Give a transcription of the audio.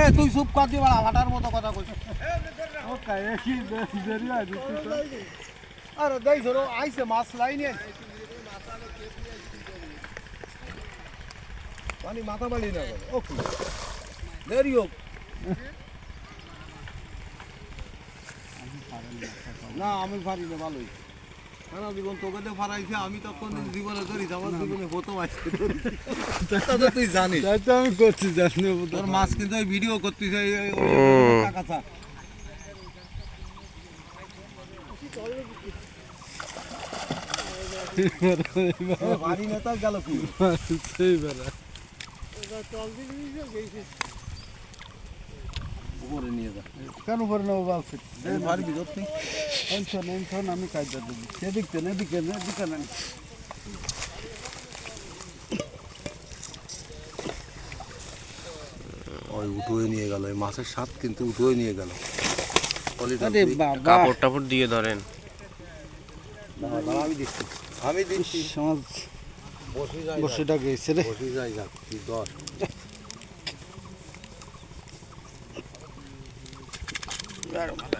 এ, তুই চুপ কর দি বাড়া হাটার মতো কথা কইছিস। আরে, দেই ধরো, আইছে মাছ লাইনে। পানি মাথা বাড়ি না করে, ও কি? দেরি হোক। না, আমি পারি না, ভালোই। সারা জীবন তোকে তো ফারাইছে আমি তখন জীবনে ধরিস আমার জীবনে প্রথম আজকে ধরিস। তা তো তুই জানিস। তাই তো আমি করছি জানি তোর মাছ কিন্তু ওই ভিডিও। এ, বাড়ি নেতা গেল কি? সেই বেলা উপরে নিয়ে যা। কেন করে নেব বলছি? যত তুই টেনশন টেনশন আমি কাজটা দেবো সেদিকতে এদিকে এদিকে না ওই উঠোয় নিয়ে গেল ওই মাছের স্বাদ কিন্তু উঠোয় নিয়ে গেল। আরে কাপড় টাপড় দিয়ে ধরেন। আমি দিচ্ছি। আমি দিচ্ছি। সমাজ বসে যাই বসেটা গেছে রে। বসে যাই যাক তুই aromalar.